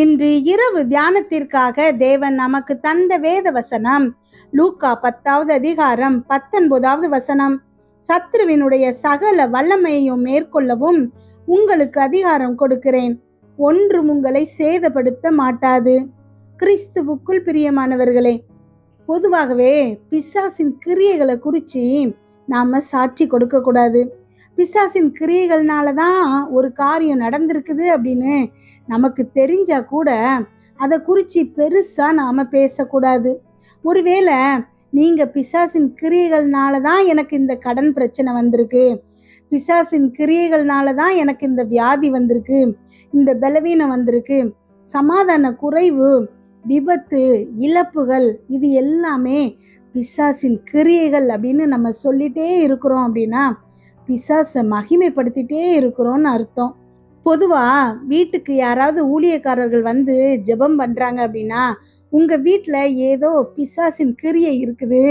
இன்று இரவு தியானத்திற்காக தேவன் நமக்கு தந்த வேத வசனம். லூக்கா பத்தாவது அதிகாரம் பத்தொன்பதாவது வசனம். சத்ருவினுடைய சகல வல்லமையையும் மேற்கொள்ளவும் உங்களுக்கு அதிகாரம் கொடுக்கிறேன். ஒன்றும் உங்களை சேதப்படுத்த மாட்டாது. கிறிஸ்துவுக்குள் பிரியமானவர்களே பொதுவாகவே பிசாசின் கிரியைகளை குறித்து நாம சாட்சி கொடுக்க கூடாது பிசாசின் கிரியைகள்னால தான் ஒரு காரியம் நடந்திருக்குது அப்படின்னு நமக்கு தெரிஞ்சா கூட அதை குறித்து பெருசாக நாம் பேசக்கூடாது. ஒருவேளை நீங்கள் பிசாசின் கிரியைகள்னால தான் எனக்கு இந்த கடன் பிரச்சனை வந்திருக்கு. பிசாசின் கிரியைகள்னால தான் எனக்கு இந்த வியாதி வந்திருக்கு. இந்த பலவீனம் வந்திருக்கு. சமாதான குறைவு விபத்து இழப்புகள் இது எல்லாமே பிசாசின் கிரியைகள் அப்படின்னு நம்ம சொல்லிட்டே இருக்கிறோம் அப்படின்னா பிசாசை மகிமைப்படுத்திட்டே இருக்கிறோன்னு அர்த்தம். பொதுவாக வீட்டுக்கு யாராவது ஊழியக்காரர்கள் வந்து ஜெபம் பண்ணுறாங்க அப்படின்னா உங்கள் வீட்டில் ஏதோ பிசாசின் கிரியை இருக்குது.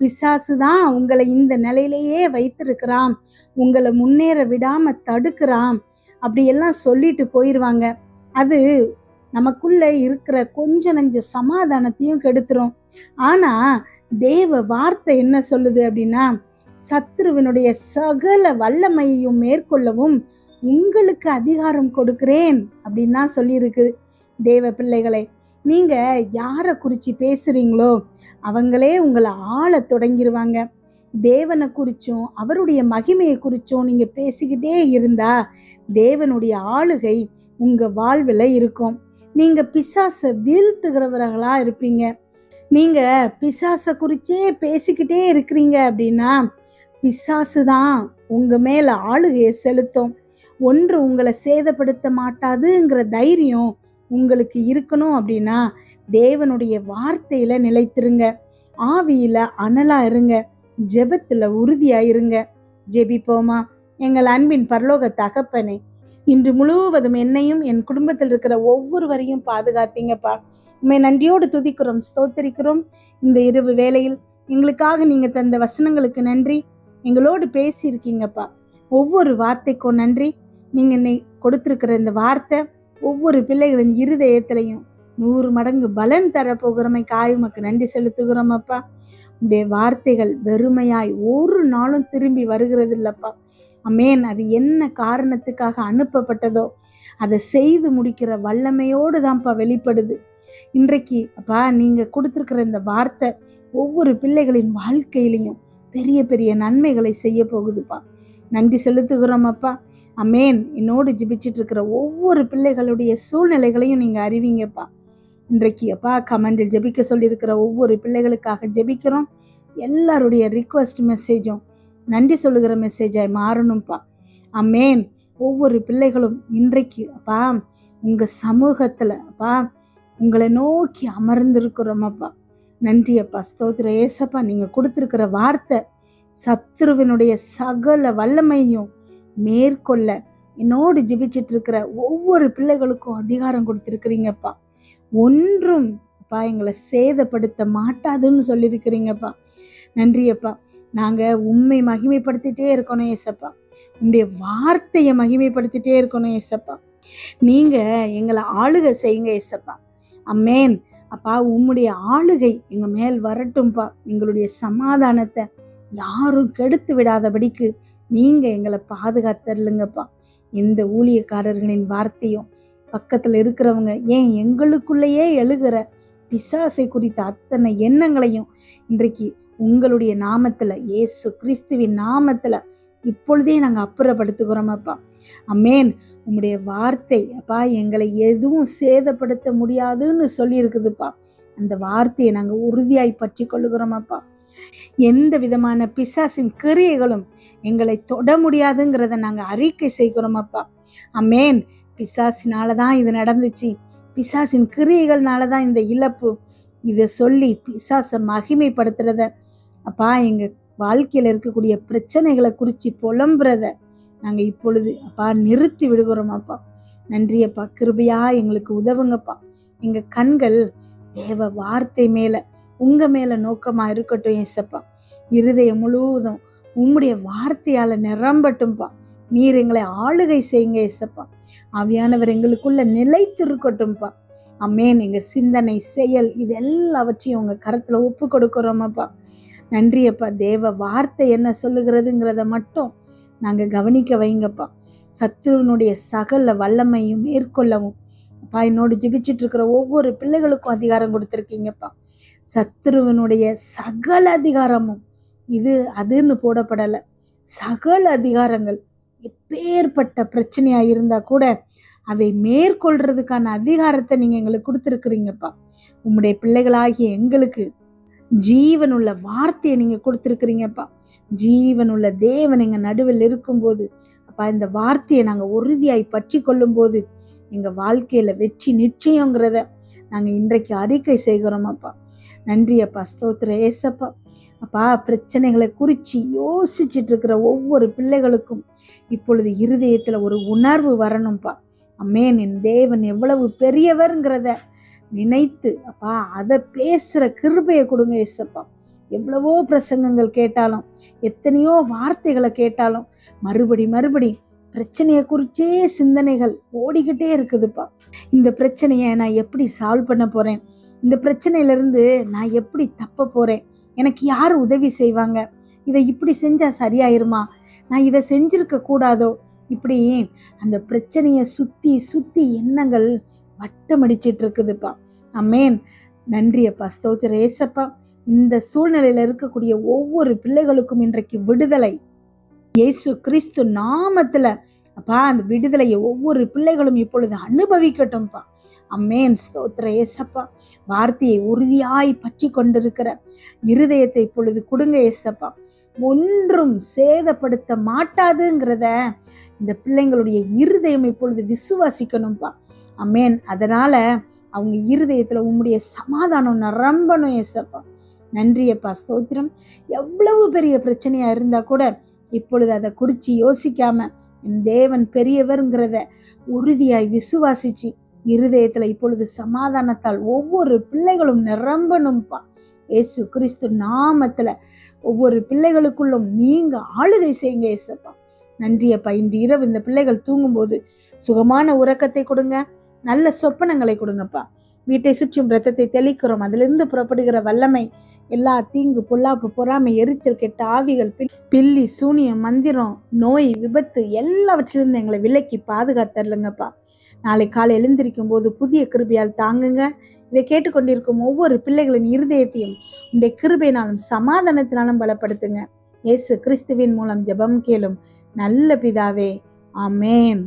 பிசாசு தான் உங்களை இந்த நிலையிலேயே வைத்திருக்கிறான். உங்களை முன்னேற விடாமல் தடுக்கிறான். அப்படியெல்லாம் சொல்லிட்டு போயிடுவாங்க அது நமக்குள்ளே இருக்கிற கொஞ்ச நஞ்ச சமாதானத்தையும் கெடுத்துரும். ஆனால் தேவ வார்த்தை என்ன சொல்லுது அப்படின்னா சத்ருவினுடைய சகல வல்லமையையும் மேற்கொள்ளவும் உங்களுக்கு அதிகாரம் கொடுக்கிறேன் அப்படின்னு தான் சொல்லியிருக்குது தேவ பிள்ளைகளை. நீங்க யாரை குறித்து பேசுறீங்களோ அவங்களே உங்களை ஆள தொடங்கிடுவாங்க தேவனை குறிச்சும் அவருடைய மகிமையை குறிச்சும் நீங்க பேசிக்கிட்டே இருந்தா தேவனுடைய ஆளுகை உங்க வாழ்வில் இருக்கும். நீங்க பிசாசை வீழ்த்துகிறவர்களா இருப்பீங்க. நீங்க பிசாசை குறிச்சே பேசிக்கிட்டே இருக்கிறீங்க அப்படின்னா பிசாசு தான் உங்க மேல ஆளுகையை செலுத்தும். ஒன்று உங்களை சேதப்படுத்த மாட்டாதுங்கிற தைரியம் உங்களுக்கு இருக்கணும் அப்படின்னா தேவனுடைய வார்த்தையில நிலைத்திருங்க. ஆவியில அனலா இருங்க. ஜெபத்துல உறுதியா இருங்க ஜெபிப்போமா? எங்கள் அன்பின் பரலோக தகப்பனே இன்று முழுவதும் என்னையும் என் குடும்பத்தில் இருக்கிற ஒவ்வொருவரையும் பாதுகாத்தீங்கப்பா. உண்மை நன்றியோடு துதிக்கிறோம் ஸ்தோத்தரிக்கிறோம். இந்த இரவு வேளையில் எங்களுக்காக நீங்கள் தந்த வசனங்களுக்கு நன்றி. எங்களோடு பேசியிருக்கீங்கப்பா. ஒவ்வொரு வார்த்தைக்கும் நன்றி. நீங்கள் என்னை கொடுத்திருக்கிற இந்த வார்த்தை ஒவ்வொரு பிள்ளைகளின் இருதயத்திலையும் நூறு மடங்கு பலன் தரப்போகிறமை காயுமக்கு நன்றி செலுத்துகிறோம் அப்பா உடைய வார்த்தைகள் வெறுமையாய் ஒரு நாளும் திரும்பி வருகிறது இல்லப்பா அமேன். அது என்ன காரணத்துக்காக அனுப்பப்பட்டதோ அதை செய்து முடிக்கிற வல்லமையோடு தான்ப்பா வெளிப்படுது. இன்றைக்கு அப்பா நீங்கள் கொடுத்துருக்கிற இந்த வார்த்தை ஒவ்வொரு பிள்ளைகளின் வாழ்க்கையிலையும் பெரிய பெரிய நன்மைகளை செய்ய போகுதுப்பா. நன்றி செலுத்துகிறோம் அப்பா. அமேன். என்னோடு ஜிபிச்சிட்டு இருக்கிற ஒவ்வொரு பிள்ளைகளுடைய சூழ்நிலைகளையும் நீங்கள் அறிவிங்கப்பா. இன்றைக்கு அப்பா கமெண்டில் ஜெபிக்க சொல்லியிருக்கிற ஒவ்வொரு பிள்ளைகளுக்காக ஜெபிக்கிறோம். எல்லாருடைய ரிக்வஸ்ட் மெசேஜும் நன்றி சொல்லுகிற மெசேஜாய் மாறணும்ப்பா அமேன். ஒவ்வொரு பிள்ளைகளும் இன்றைக்கு அப்பா உங்கள் சமூகத்தில் அப்பா உங்களை நோக்கி அமர்ந்திருக்கிறோம் அப்பா. நன்றி அப்பா ஸ்தோத்திர ஏசப்பா நீங்கள் கொடுத்துருக்கிற வார்த்தை சத்ருவினுடைய சகல வல்லமையும் மேற்கொள்ள என்னோடு ஜிபிச்சிட்டு இருக்கிற ஒவ்வொரு பிள்ளைகளுக்கும் அதிகாரம் கொடுத்துருக்குறீங்கப்பா. ஒன்றும் அப்பா எங்களை சேதப்படுத்த மாட்டாதுன்னு சொல்லியிருக்கிறீங்கப்பா. நன்றியப்பா நாங்கள் உண்மை மகிமைப்படுத்திட்டே இருக்கணும் ஏசப்பா. உங்களுடைய வார்த்தையை மகிமைப்படுத்திட்டே இருக்கணும் ஏசப்பா. நீங்கள் எங்களை ஆளுகை செய்யுங்க ஏசப்பா. அம்மேன். அப்பா உம்முடைய ஆளுகை எங்கள் மேல் வரட்டும்ப்பா எங்களுடைய சமாதானத்தை யாரும் கெடுத்து விடாதபடிக்கு நீங்கள் எங்களை பாதுகாத்தருளுங்கப்பா. எந்த ஊழியக்காரர்களின் வார்த்தையும் பக்கத்தில் இருக்கிறவங்க ஏன் எங்களுக்குள்ளேயே எழுகிற பிசாசை குறித்த அத்தனை எண்ணங்களையும் இன்றைக்கு உங்களுடைய நாமத்தில் இயேசு கிறிஸ்துவின் நாமத்தில் இப்பொழுதே நாங்கள் அப்புறப்படுத்துகிறோம் அப்பா அம்மேன் உம்முடைய வார்த்தை அப்பா எங்களை எதுவும் சேதப்படுத்த முடியாதுன்னு சொல்லியிருக்குதுப்பா. அந்த வார்த்தையை நாங்கள் உறுதியாய் பற்றி கொள்ளுகிறோம் அப்பா எந்த விதமான பிசாசின் கிரியைகளும் எங்களை தொட முடியாதுங்கிறத நாங்கள் அறிக்கை செய்கிறோம் அப்பா அம்மேன் பிசாசினால தான் இது நடந்துச்சு. பிசாசின் கிரியைகள்னால தான் இந்த இழப்பு. இதை சொல்லி பிசாசை மகிமைப்படுத்துறத. அப்பா எங்கள் வாழ்க்கையில் இருக்கக்கூடிய பிரச்சனைகளை குறித்து புலம்புறத நாங்கள் இப்பொழுது அப்பா நிறுத்தி விடுகிறோமாப்பா நன்றியப்பா கிருபையா எங்களுக்கு உதவுங்கப்பா எங்கள் கண்கள் தேவ வார்த்தை மேலே உங்கள் மேலே நோக்கமாக இருக்கட்டும் ஏசப்பா. இருதயம் முழுவதும் உம்முடைய வார்த்தையால் நிரம்பட்டும்பா. நீர் எங்களை ஆளுகை செய்யுங்க ஏசப்பா. அவையானவர் எங்களுக்குள்ள நிலைத்திருக்கட்டும்ப்பா அம்மேன் எங்கள் சிந்தனை செயல் இது எல்லாவற்றையும் உங்கள் கரத்தில் ஒப்பு கொடுக்குறோமாப்பா நன்றியப்பா தேவ வார்த்தை என்ன சொல்லுகிறதுங்கிறத மட்டும் நாங்கள் கவனிக்க வைங்கப்பா. சத்துருவனுடைய சகல வல்லமையும் மேற்கொள்ளவும். அப்பா என்னோடு ஜெபிச்சிட்டு இருக்கிற ஒவ்வொரு பிள்ளைகளுக்கும் அதிகாரம் கொடுத்துருக்கீங்கப்பா. சத்ருவனுடைய சகல அதிகாரமும் இது அதுன்னு போடப்படலை. சகல அதிகாரங்கள் எப்பேற்பட்ட பிரச்சனையாக இருந்தால் கூட அதை மேற்கொள்றதுக்கான அதிகாரத்தை நீங்கள் எங்களுக்கு கொடுத்துருக்குறீங்கப்பா. உம்முடைய பிள்ளைகளாகிய எங்களுக்கு ஜீவனுள்ள வார்த்தையை நீங்கள் கொடுத்துருக்குறீங்கப்பா. ஜீவனுள்ள தேவன் எங்கள் நடுவில் இருக்கும்போது அப்பா இந்த வார்த்தையை நாங்கள் உறுதியாய் பற்றி கொள்ளும்போது எங்கள் வாழ்க்கையில் வெற்றி நிச்சயங்கிறத நாங்கள் இன்றைக்கு அறிக்கை செய்கிறோம் அப்பா நன்றி அப்பா ஸ்தோத்திர ஏசப்பா அப்பா பிரச்சனைகளை குறித்து யோசிச்சுட்டு இருக்கிற ஒவ்வொரு பிள்ளைகளுக்கும் இப்பொழுது இருதயத்தில் ஒரு உணர்வு வரணும்ப்பா. அம்மேன் என் தேவன் எவ்வளவு பெரியவருங்கிறத நினைத்து அப்பா அதை பேசுகிற கிருபையை கொடுங்க ஏசப்பா எவ்வளவோ பிரசங்கங்கள் கேட்டாலும் எத்தனையோ வார்த்தைகளை கேட்டாலும் மறுபடி மறுபடி பிரச்சனையை குறிச்சே சிந்தனைகள் ஓடிக்கிட்டே இருக்குதுப்பா. இந்த பிரச்சனையை நான் எப்படி சால்வ் பண்ண போகிறேன் இந்த பிரச்சனையிலேருந்து நான் எப்படி தப்ப போகிறேன் எனக்கு யார் உதவி செய்வாங்க? இதை இப்படி செஞ்சால் சரியாயிருமா? நான் இதை செஞ்சிருக்க கூடாதோ? இப்படி அந்த பிரச்சனையை சுற்றி சுற்றி எண்ணங்கள் வட்டமடிச்சிட்டு இருக்குதுப்பா அம்மேன். நன்றி அப்பா. ஸ்தோத்திர ஏசப்பா இந்த சூழ்நிலையில் இருக்கக்கூடிய ஒவ்வொரு பிள்ளைகளுக்கும் இன்றைக்கு விடுதலை. இயேசு கிறிஸ்து நாமத்துல. அப்பா அந்த விடுதலையை ஒவ்வொரு பிள்ளைகளும் இப்பொழுது அனுபவிக்கட்டும்ப்பா அம்மேன். ஸ்தோத்திர ஏசப்பா வார்த்தையை உறுதியாய் பற்றி கொண்டிருக்கிற இருதயத்தை இப்பொழுது கொடுங்க ஏசப்பா. ஒன்றும் சேதப்படுத்த மாட்டாதுங்கிறத இந்த பிள்ளைங்களுடைய இருதயம் இப்பொழுது விசுவாசிக்கணும்ப்பா அம்மேன் அதனால் அவங்க இருதயத்தில் உம்முடைய சமாதானம் நிரம்பணும் ஏசப்பா. நன்றியப்பா ஸ்தோத்திரம். எவ்வளவு பெரிய பிரச்சனையாக இருந்தால் கூட இப்பொழுது அதை குறித்து யோசிக்காமல் என் தேவன் பெரியவருங்கிறத உறுதியாய் விசுவாசிச்சு இருதயத்தில் இப்பொழுது சமாதானத்தால் ஒவ்வொரு பிள்ளைகளும் நிரம்பணும்ப்பா ஏசு கிறிஸ்து நாமத்தில் ஒவ்வொரு பிள்ளைகளுக்குள்ளும் நீங்க ஆளுகை செய்யுங்க ஏசப்பா. நன்றியப்பா இன்று இரவு இந்த பிள்ளைகள் தூங்கும்போது சுகமான உறக்கத்தை கொடுங்க. நல்ல சொப்பனங்களை கொடுங்கப்பா. வீட்டை சுற்றியும் ரத்தத்தை தெளிக்கிறோம். அதிலிருந்து புறப்படுகிற வல்லமை எல்லா தீங்கு பொல்லாப்பு பொறாமை எரிச்சல் கெட்ட ஆவிகள் பில் பில்லி சூனியம் மந்திரம் நோய் விபத்து எல்லாவற்றிலிருந்து எங்களை விலக்கி பாதுகாத்தரலுங்கப்பா. நாளை காலை எழுந்திருக்கும் போது புதிய கிருபியால் தாங்குங்க. இதை கேட்டுக்கொண்டிருக்கும் ஒவ்வொரு பிள்ளைகளின் இருதயத்தையும் உடைய கிருபையினாலும் சமாதானத்தினாலும் பலப்படுத்துங்க. இயேசு கிறிஸ்துவின் மூலம் ஜெபம் கேளும் நல்ல பிதாவே. ஆமேன்.